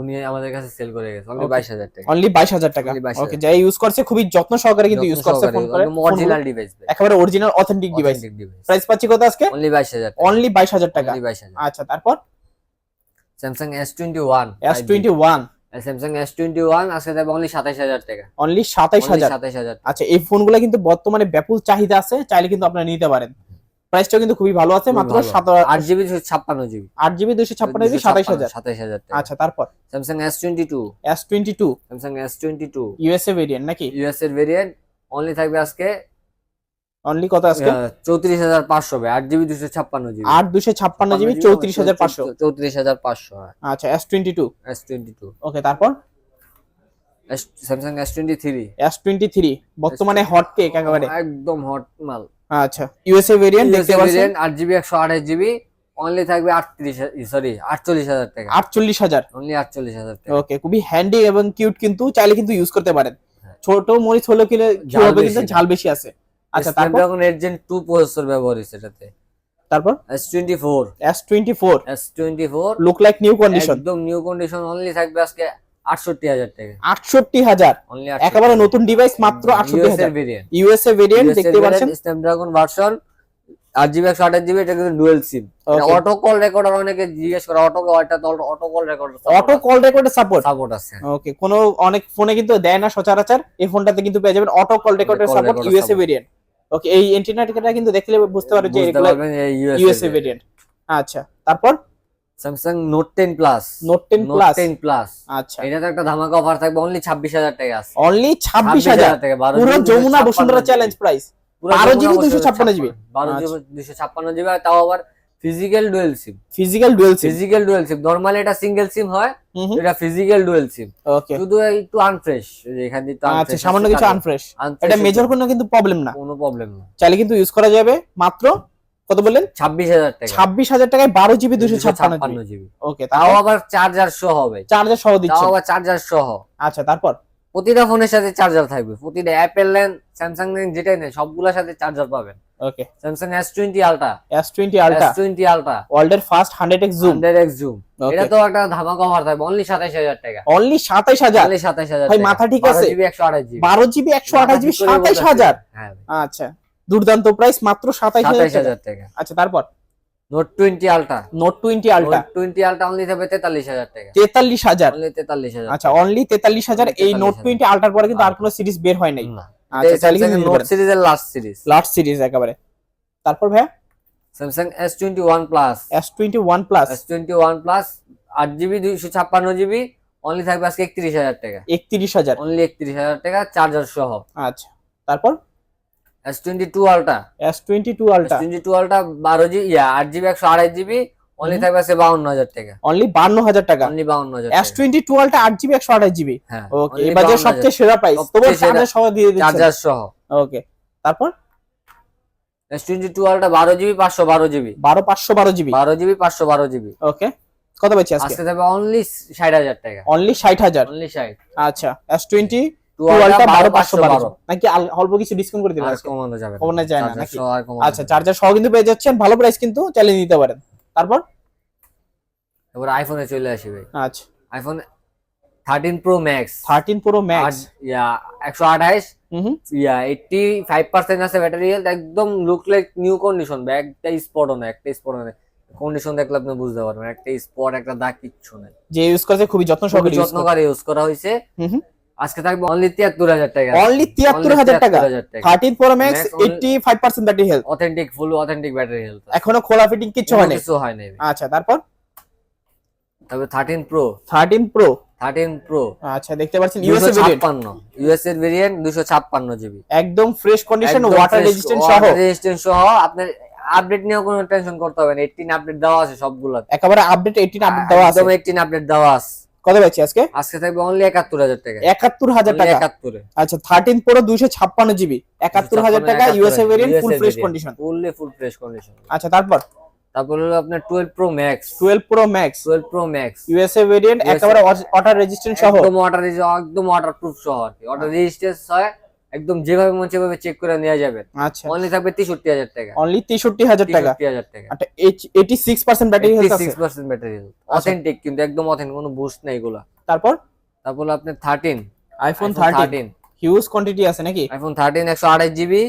উনি আমাদের কাছে সেল করে গেছে অনলি 22000 টাকা। অনলি 22000 টাকা। ওকে যাই ইউজ করছে খুবই যত্ন সহকারে কিন্তু ইউজ করছে ফোন করে। অরিজিনাল ডিভাইস একেবারে অরিজিনাল অথেন্টিক ডিভাইস প্রাইস পাচ্ছি কত আজকে? অনলি 22000 অনলি 22000 টাকা। আচ্ছা তারপর? Samsung S21 S21 Samsung S twenty one আজকে দেবে অনলি সাতাইশ হাজার টাকা। অনলি সাতাইশ হাজার? সাতাইশ হাজার। আচ্ছা এই ফোনগুলো কিন্তু বর্তমানে ব্যাপক চাহিদা আছে চাইলে কিন্তু আপনারা নিতে পারেন। প্রাইসটা কিন্তু খুবই ভালো আছে মাত্র সাত আট জিবি ছাপ্পান্ন জিবি। আট জিবি দুশো ছাপ্পান্ন জিবি সাতাইশ হাজার। সাতাইশ হাজার আচ্ছা তারপর? Samsung S twenty two S twenty two Samsung S twenty two USA variant নাকি ইউএসএর ভেরিয়েন্ট অনলি থাকবে আজকে অনলি কত আজকে? চৌত্রিশ হাজার পাঁচশো আট জিবি দুশো ছাপ্পান্ন জিবি। আট দুশো ছাপ্পান্ন জিবি চৌত্রিশ হাজার পাঁচশো। চৌত্রিশ হাজার পাঁচশো আচ্ছা S twenty two S twenty two okay তারপর Samsung S twenty three S twenty three বর্তমানে হট কেক একেবারে। একদম হট মাল। আচ্ছা ইউএসএ ভেরিয়েন্ট দেখতে পাচ্ছেন? আট জিবি একশো আঠাশ জিবি অনলি থাকবে আটত্রিশ সরি আটচল্লিশ হাজার টাকা। আটচল্লিশ হাজার। অনলি আটচল্লিশ হাজার টাকা। ওকে খুবই হ্যান্ডি এবং কিউট কিন্তু চাইলে কিন্তু ইউজ করতে পারেন। হ্যাঁ। ছোট মরিচ হলো কিলে কি ঝাল হবে বেশি কিন্তু না। ঝাল বেশি আছে। আচ্ছা তারপর? Snapdragon eight Gen two processor ব্যবহার হয়েছে এটাতে। তারপর? S twenty four S twenty four S twenty four look like new condition একদম নিউ কন্ডিশন অনলি থাকবে আজকে আটষট্টি হাজার টাকা। আটষট্টি হাজার? অনলি একেবারে নতুন ডিভাইস মাত্র আটষট্টি হাজার। ভেরিয়েন্ট ইউএসএ ভেরিয়েন্ট দেখতে পাচ্ছেন? স্ন্যাপড্রাগন ভার্সন আট জিবি একশো আঠাশ জিবি এটা কিন্তু dual SIM auto call recorder অনেকে জিজ্ঞেস করে auto auto call recorder auto call রেকর্ডের সাপোর্ট সাপোর্ট আছে। ওকে কোনো অনেক ফোনে কিন্তু দেয় না সচরাচর এই ফোনটাতে কিন্তু পেয়ে যাবেন অটো কল রেকর্ডের সাপোর্ট ইউএসএ ভেরিয়েন্ট ওকে এই এন্টিনাটা কিন্তু দেখলে বুঝতে পারো যে এগুলো ইউএসএ ভেরিয়েন্ট আচ্ছা তারপর? Samsung Note ten plus Note ten plus ten plus আচ্ছা। এটাতে একটা ধামাকা অফার থাকবে অনলি ছাব্বিশ হাজার টাকা আছে। অনলি ছাব্বিশ হাজার টাকা পুরো যমুনা বসুন্ধরা চ্যালেঞ্জ প্রাইস বারো GB 256 GB বারো আচ্ছা। জিবি দুশো ছাপ্পান্ন জিবি তাও আবার physical dual SIM physical dual SIM physical dual SIM normally এটা সিঙ্গেল সিম হয় এটা ফিজিক্যাল ডুয়েল সিম ওকে শুধু একটু আনফ্রেশ এখান দিয়ে আচ্ছা সামান্য কিছু আনফ্রেশ এটা মেজর কোনো কিন্তু প্রবলেম না। কোনো প্রবলেম না। চাইলে কিন্তু ইউজ করা যাবে। মাত্র কত বললেন? ছাব্বিশ হাজার টাকা। ছাব্বিশ হাজার টাকায় বারো জিবি দুশো ছাপ্পান্ন ছাপ্পান্ন জিবি। জিবি। ওকে তাও আবার চার্জার সহ হবে। চার্জার সহ তাও আবার চার্জার সহ। আচ্ছা তারপর? প্রতিটা ফোনের সাথে চার্জার থাকবে। প্রতিটা অ্যাপেল লেন স্যামসাং লেন যেটাই নেই সবগুলোর সাথে চার্জার পাবেন। Okay Samsung S twenty Ultra S twenty S Ultra twenty Ultra ওয়ার্ল্ডের first hundred X zoom hundred X zoom এটা তো একটা ধামাকা অফার থাকবে অনলি সাতাইশ হাজার টাকা। অনলি সাতাইশ হাজার? অনলি সাতাইশ হাজার ভাই, মাথা ঠিক আছে? জিবি একশো আঠাশ জিবি। বারো জিবি একশো আঠাশ জিবি সাতাইশ হাজার? হ্যাঁ আচ্ছা। দুর্দান্ত প্রাইস মাত্র সাতাইশ সাতাইশ হাজার হাজার টাকা। আচ্ছা তারপর? Note twenty Ultra Note twenty Ultra twenty Ultra only থাকবে তেতাল্লিশ হাজার টাকা। তেতাল্লিশ হাজার। অনলি তেতাল্লিশ হাজার। আচ্ছা অনলি তেতাল্লিশ হাজার। এই নোট টোয়েন্টি আলট্রার পরে কিন্তু আর কোনো সিরিজ বের হয় নাই। আচ্ছা চাইলে নোট সিরিজের লাস্ট সিরিজ লাস্ট সিরিজ একেবারে। তারপর ভাইয়া? Samsung S twenty one plus S twenty one plus S twenty one plus আট জিবি দুইশো ছাপ্পান্ন জিবি অনলি থাকবে আজকে একত্রিশ হাজার টাকা। একত্রিশ হাজার। অনলি একত্রিশ হাজার টাকা চার্জার সহ। আচ্ছা তারপর? S22 Ultra S22 Ultra S22 Ultra 12 GB yeah 8 GB 128 GB only থাকবে 52000 টাকা। অনলি 52000 টাকা। Only 52000 S22 Ultra 8 GB 128 GB okay এই বাজারে সবচেয়ে সেরা প্রাইস তোমার সামনে সহ দিয়ে দিচ্ছি চার্জার সহ। ওকে তারপর? S22 Ultra 12 GB 512 GB 12 512 GB 12 GB 512 GB okay কত বেচে আজকে? আজকে দেবে অনলি 60000 টাকা। অনলি 60000 অনলি 60 আচ্ছা S20 অল্প কিছু ডিসকাউন্ট করে আচ্ছা চার্জার কিন্তু পেয়ে যাচ্ছেন ভালো প্রাইস কিন্তু নিতে পারেন। তারপর? আইফোনে চলে iPhone 13 Pro Max 13 Pro Max yeah yeah battery একদম লুক লাইক নিউ কন্ডিশন একটা স্পট অন একটা স্পট অন কন্ডিশন দেখলে আপনি বুঝতে পারবেন একটা স্পট একটা দাগ কিচ্ছু নেই। যে ইউজ করেছে খুবই যত্ন সহকারে যত্ন করে ইউজ করা হয়েছে। আজকে থাকবে অনলি তিয়াত্তর হাজার টাকা। অনলি তিয়াত্তর হাজার টাকা। Thirteen Pro Max Max only- eighty five percent battery health authentic full authentic battery health এখনও খোলা ফিটিং কিছু হয়নি? কিছু হয় নাই আচ্ছা তারপর? তবে thirteen Pro thirteen Pro thirteen Pro আচ্ছা দেখতে পাচ্ছেন ইউএসএ ভেরিয়েন্ট ছাপ্পান্ন। ইউএস এর ভেরিয়েন্ট দুশো ছাপ্পান্ন জিবি। একদম ফ্রেশ কন্ডিশন ওয়াটার রেজিস্ট্যান্ট সহ। রেজিস্ট্যান্ট সহ। আপনার আপডেট নিয়ে কোনো টেনশন করতে হবে না। 18 আপডেট দেওয়া আছে সবগুলো একেবারে আপডেট এইটিন আপডেট দেওয়া আছে। একদম 18 আপডেট দেওয়া আছে। কত পাচ্ছি আজকে? আজকে থাকবে অনলি 71000 টাকা। একাত্তর হাজার টাকা? 71 আচ্ছা থার্টিন প্রো দুইশো ছাপ্পান্ন জিবি। একাত্তর হাজার টাকা USA variant full fresh condition ফুললে full fresh condition আচ্ছা তারপর? তারপর হলো আপনার 12 Pro Max twelve Pro Max 12 Pro Max USA variant একেবারে ওয়াটার রেজিস্ট্যান্ট সহ। একদম ওয়াটার একদম ওয়াটার প্রুফ সহ আর কি। ওয়াটার রেজিস্ট্যান্স হয় একদম যেভাবে মন সেভাবে চেক করে নেওয়া যাবে। আচ্ছা। অনলি থাকবে 63000 টাকা। অনলি তেষট্টি হাজার টাকা? 63000 টাকা। আচ্ছা eighty six percent battery health আছে? 86% ব্যাটারি হেলথ অথেন্টিক কিন্তু একদম অথেন্টিক কোনো বুস্ট নাই এগুলা। তারপর? তারপর হলো আপনার 13 আইফোন থার্টিন হিউজ কোয়ান্টিটি আছে নাকি? আইফোন থার্টিন একশো আঠাশ জিবি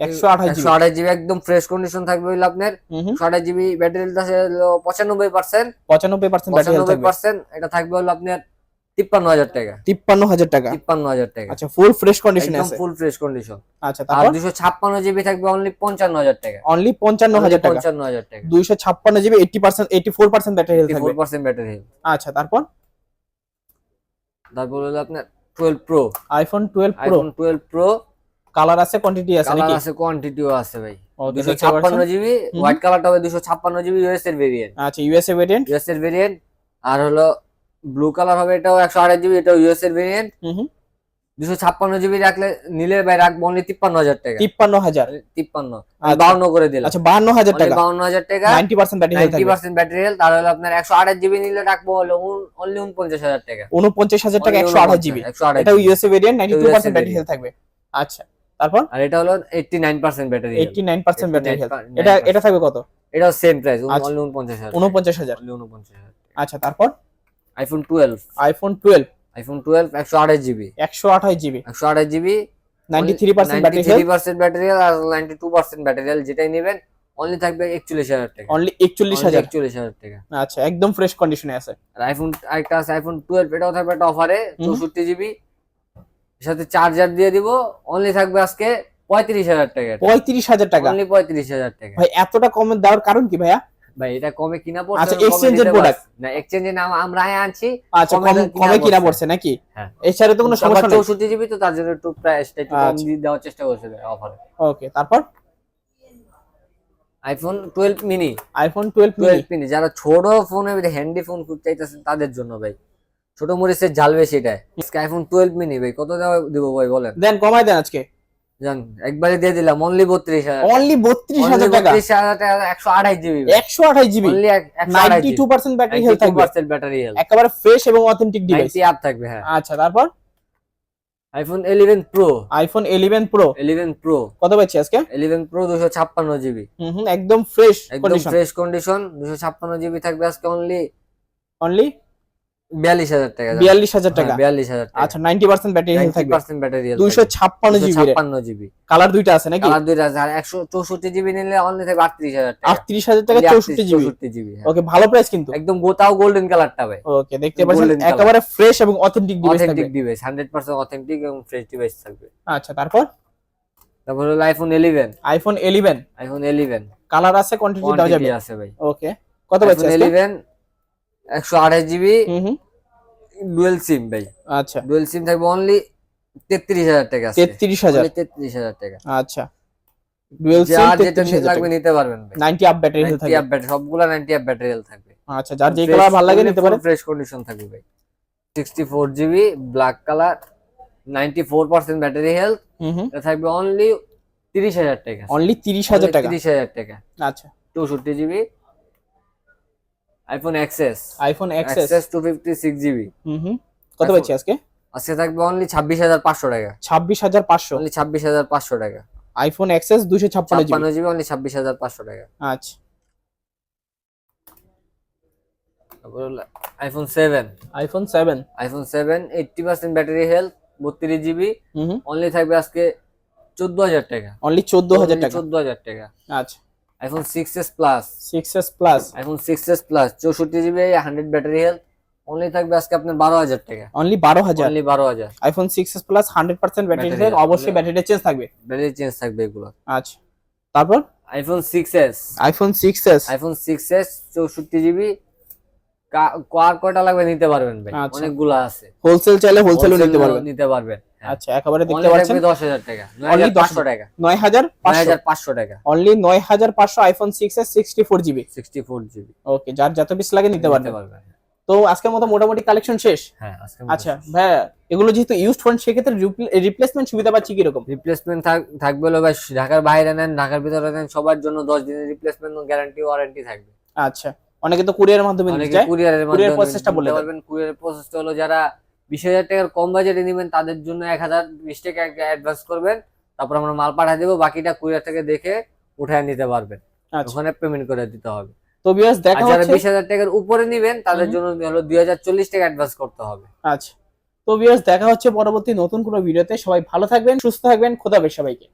একশো আঠাশ একশো জিবি আঠাশ জিবি একদম ফ্রেশ কন্ডিশন থাকবে হলো আপনার। একশো আঠাশ জিবি ব্যাটারি হেলথ আছে হলো পঁচানব্বই পার্সেন্ট পঁচানব্বই পার্সেন্ট ব্যাটারি হেলথ পঁচানব্বই থাকবে পার্সেন্ট এটা থাকবে হলো আপনার তিপ্পান্ন হাজার টাকা। তিপ্পান্ন হাজার টাকা? তিপ্পান্ন হাজার টাকা। আচ্ছা ফুল ফ্রেশ কন্ডিশনে আছে। ফুল ফ্রেশ কন্ডিশন আচ্ছা তারপর? দুশো ছাপ্পান্ন জিবি থাকবে অনলি পঞ্চান্ন হাজার টাকা। অনলি পঞ্চান্ন হাজার টাকা? পঞ্চান্ন হাজার টাকা। দুইশো ছাপ্পান্ন GB eighty percent eighty four percent battery health four percent battery health আচ্ছা তারপর? তারপর হলো আপনার twelve pro iPhone twelve pro iPhone twelve pro colour আছে কোয়ান্টিটি আছে কালার আছে কোয়ান্টিটিও আছে ভাই। ও, দুশো দেখতে ছাপ্পান্ন পাচ্ছেন। জিবি হোয়াইট কালারটা হবে দুশো ছাপ্পান্ন জিবি ইউএস এর ভেরিয়েন্ট আচ্ছা ইউএসএ ভেরিয়েন্ট ইউএস এর ভেরিয়েন্ট আর হলো ব্লু কালার হবে এটাও একশো আঠাশ জিবি এটাও ইউএস এর ভেরিয়েন্ট দুশো ছাপ্পান্ন জিবি রাখলে নিলে ভাই রাখব অনলি তিপ্পান্ন হাজার টাকা। তিপ্পান্ন হাজার? তিপ্পান্ন। আচ্ছা। বাউন্ন করে দিলাম। আচ্ছা বাহান্ন হাজার টাকা। বাউন্ন হাজার টাকা। Ninety percent battery health ninety percent battery health আর হলো আপনার একশো আঠাশ জিবি নিলে রাখব হলো অনলি উনপঞ্চাশ হাজার টাকা। উনপঞ্চাশ হাজার টাকা একশো আঠাশ জিবি একশো আঠাশ এটা USA variant ninety two percent battery health থাকবে। আচ্ছা তারপর? আর এটা হলো eighty nine percent battery eighty nine percent battery health এটা এটা থাকবে কত? এটাও সেম প্রাইস। অনলি উনপঞ্চাশ হাজার। উনপঞ্চাশ হাজার। অনলি উনপঞ্চাশ হাজার আচ্ছা তারপর? IPhone twelve iPhone twelve iPhone twelve একশো আঠাশ জিবি একশো আঠাশ জিবি একশো আঠাশ GB ninety three percent battery three percent battery আর নাইনটি টু পার্সেন্ট ব্যাটারি যেটাই নেবেন অনলি থাকবে একচল্লিশ হাজার টাকা। অনলি একচল্লিশ হাজার। একচল্লিশ হাজার টাকা। আচ্ছা একদম ফ্রেশ কন্ডিশনে আছে। আর আইফোন আরেকটা আছে আইফোন টুয়েলভ এটাও থাকবে একটা অফারে। চৌষট্টি জিবি সাথে চার্জার দিয়ে দিব অনলি থাকবে আজকে পঁয়ত্রিশ হাজার টাকা। পঁয়ত্রিশ হাজার টাকা। অনলি পঁয়ত্রিশ হাজার টাকা। ভাই এতটা কমে দেওয়ার কারণ কি ভাইয়া? ভাই এটা কমে কিনা আচ্ছা, পড়ছে exchange এর product। না এক্সচেঞ্জের নাম আমরা আনছি আচ্ছা কমে কম কিনা পড়ছে। নাকি? হ্যাঁ। এছাড়া তো কোনো সমস্যা নেই। চৌষট্টি জিবি তো তার জন্য একটু প্রাইসটা একটু কম আচ্ছা। দিয়ে দেওয়ার চেষ্টা করছে অফারে ওকে তারপর? IPhone twelve mini iPhone twelve twelve mini যারা ছোট ফোনে হ্যান্ডি ফোন খুঁজতে চাইতেছেন তাদের জন্য ভাই। ছোট মরিচের জাল বেশি এটাই আইফোন টুয়েলভ মিনি ভাই কত দেওয়া দিব ভাই বলেন? দেন কমাই দেন আজকে। জান একবারে দিয়ে দিলাম অনলি বত্রিশ অনলি বত্রিশ হাজার টাকা? বত্রিশ হাজার টাকা একশো আঠাশ জিবি একশো আঠাশ জিবি? অনলি একশো আঠাশ ninety two percent battery health থাকবে। পার্সেন্ট ব্যাটারি হেলথ একেবারে ফ্রেশ এবং অথেন্টিক ডিভাইস আপ থাকবে হ্যাঁ। আচ্ছা তারপর? IPhone eleven pro iPhone eleven pro eleven pro কত পাচ্ছি আজকে? ইলেভেন প্রো দুশো ছাপ্পান্ন জিবি। হুম একদম ফ্রেশ একদম ফ্রেশ কন্ডিশন দুশো ছাপ্পান্ন জিবি থাকবে আজকে অনলি অনলি বিয়াল্লিশ হাজার টাকা বিয়াল্লিশ হাজার টাকা? বিয়াল্লিশ হাজার আচ্ছা নাইনটি পার্সেন্ট ব্যাটারি হেলথ থাকবে। পার্সেন্ট ব্যাটারি দুইশো ছাপ্পান্ন জিবি ছাপ্পান্ন জিবি কালার দুইটা আছে নাকি? কালার দুইটা আছে আর একশো চৌষট্টি জিবি নিলে অনলি থাকবে আটত্রিশ হাজার টাকা। আটত্রিশ হাজার টাকা চৌষট্টি জিবি চৌষট্টি জিবি হ্যাঁ। ওকে ভালো প্রাইস কিন্তু। একদম গোতাও গোল্ডেন কালারটা ভাই। ওকে দেখতে পাচ্ছেন একেবারে ফ্রেশ এবং authentic device authentic device hundred percent authentic এবং ফ্রেশ ডিভাইস থাকবে। আচ্ছা তারপর? তারপর হলো iPhone eleven iPhone eleven iPhone eleven colour আছে কোয়ান্টিটি দেওয়া যাবে? আছে ভাই। ওকে কত পাচ্ছি আইফোন ইলেভেন একশো আঠাশ জিবি ডুয়েল সিম ভাই। আচ্ছা। ডুয়েল সিম থাকবে অনলি তেত্রিশ হাজার টাকা তেত্রিশ হাজার। তেত্রিশ হাজার টাকা। আচ্ছা। ডুয়েল সিম যেটা লাগবে নিতে পারবেন আপ ব্যাটারি হেলথ থাকবে। আপ ব্যাটারি সবগুলা 90 আপ ব্যাটারি হেলথ থাকবে। আচ্ছা যার যে কালার ভালো লাগে নিতে পারে। ফ্রেশ কন্ডিশন থাকবে ভাই। 64 GB black colour 94% battery health এটা থাকবে অনলি 30000 টাকা। অনলি তিরিশ হাজার টাকা। 30000 টাকা। আচ্ছা। 64 GB iPhone XS iPhone XS XS 256 GB হুম কত পাচ্ছি আজকে? আজকে থাকবে অনলি 26500 টাকা। ছাব্বিশ হাজার পাঁচশো? অনলি 26500 টাকা। আইফোন এক্সএস দুশো ছাপ্পান্ন জিবি 56 জিবি অনলি 26500 টাকা। আচ্ছা। তারপর iPhone 7 iPhone seven iPhone 7 80% battery health 32 GB only থাকবে আজকে চোদ্দ হাজার টাকা। অনলি চোদ্দ হাজার টাকা। চোদ্দ হাজার টাকা। আচ্ছা। IPhone six S plus six S plus iPhone six S plus চৌষট্টি GB hundred battery health only থাকবে আজকে আপনার বারো হাজার টাকা। অনলি বারো হাজার? অনলি বারো হাজার। IPhone six S plus hundred percent battery Battery health। অবশ্যই ব্যাটারিটা চেঞ্জ থাকবে। ব্যাটারি চেঞ্জ থাকবে এগুলো। আচ্ছা। তারপর? IPhone six S iPhone six S iPhone six S চৌষট্টি জিবি কার কয়টা লাগবে নিতে পারবেন ভাই? আচ্ছা। অনেকগুলো আছে। হোলসেল চাইলে হোলসেলও নিতে পারবেন। নিতে পারবেন আচ্ছা একেবারে দেখতে পাচ্ছেন? থাকবে দশ হাজার টাকা নয় হাজার পাঁচশো টাকা। নয় হাজার নয় পাঁচশো। হাজার পাঁচশো টাকা। অনলি নয় হাজার পাঁচশো iPhone six sixty four GB sixty four GB okay যার যত পিস লাগে নিতে পারবেন। পারবেন তো আজকের মতো মোটামুটি কালেকশন শেষ? হ্যাঁ আচ্ছা ভাইয়া এগুলো যেহেতু ইউজ ফোন সেক্ষেত্রে রিপ্লেসমেন্ট সুবিধা পাচ্ছি কীরকম? রিপ্লেসমেন্ট থাকবে হলো ভাই ঢাকার বাইরে নেন ঢাকার ভিতরে নেন সবার জন্য দশ দিনের রিপ্লেসমেন্ট গ্যারান্টি ওয়ারেন্টি থাকবে। আচ্ছা। অনেকে তো কুরিয়ারের মাধ্যমে নিতে চায় কুরিয়ারের Courier মাধ্যমে process টা বলে। পারবেন। কুরিয়ারের প্রসেসটা হলো যারা বিশ হাজার টাকার কম বাজেটে নেবেন তাদের জন্য এক হাজার বিশ টাকা অ্যাডভান্স করবেন। তারপর আমরা মাল পাঠিয়ে দেবো বাকিটা কুরিয়ার থেকে দেখে উঠায় নিতে পারবেন। আচ্ছা। ওখানে পেমেন্ট করে দিতে হবে। তো বিয়াস দেখা যারা হচ্ছে বিশ হাজার টাকার উপরে নিবেন তাদের জন্য হলো দুই হাজার চল্লিশ টাকা অ্যাডভান্স করতে হবে। আচ্ছা। তো বিয়াস দেখা হচ্ছে পরবর্তী নতুন কোনো ভিডিওতে সবাই ভালো থাকবেন সুস্থ থাকবেন খোদা সবাইকে।